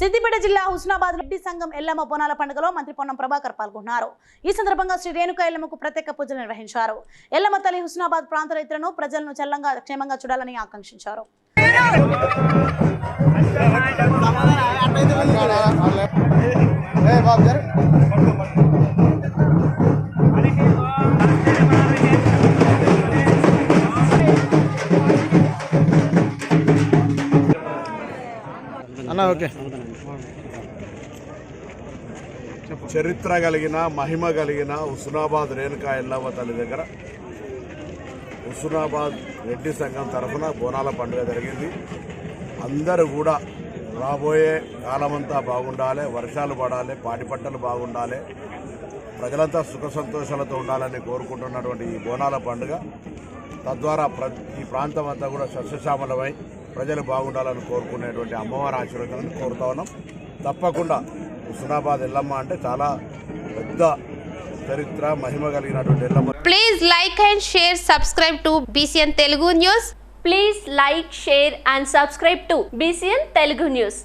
సిద్దిపేట జిల్లా హుస్నాబాద్ రెడ్డి సంఘం ఎల్లమ్మ బోనాల పండుగలో మంత్రి పొన్నం ప్రభాకర్ పాల్గొన్నారు. ఈ సందర్భంగా శ్రీ రేణుక ఎల్లమ్మకు ప్రత్యేక పూజలు నిర్వహించారు. ఎల్లమ్మ తల్లి హుస్నాబాద్ ప్రాంత రైతులను ప్రజలను చల్లంగా క్షేమంగా చూడాలని ఆకాంక్షించారు. బాబు అన్న ఓకే. చరిత్ర కలిగిన మహిమ కలిగిన హుస్నాబాద్ రేణుకా ఎల్లవ్వ తల్లి దగ్గర హుస్నాబాద్ రెడ్డి సంఘం తరఫున బోనాల పండుగ జరిగింది. అందరూ కూడా రాబోయే కాలమంతా బాగుండాలి వర్షాలు పడాలి పాడిపట్టలు పంటలు బాగుండాలి ప్రజలంతా సుఖ సంతోషాలతో ఉండాలని కోరుకుంటున్నటువంటి ఈ బోనాల పండుగ. తద్వారా ప్ర ఈ ప్రాంతం అంతా కూడా సస్యశ్యామలమై ప్రజలు బాగుండాలని కోరుకునేటువంటి అమ్మవారి ఆశీర్వదించాలని కోరుతా ఉన్నాం. తప్పకుండా హుస్నాబాద్ ఇల్లమ్మ అంటే చాలా పెద్ద చరిత్ర మహిమ కలిగినటువంటి Illamma please like and share subscribe to BCN Telugu news please like share and subscribe to BCN Telugu news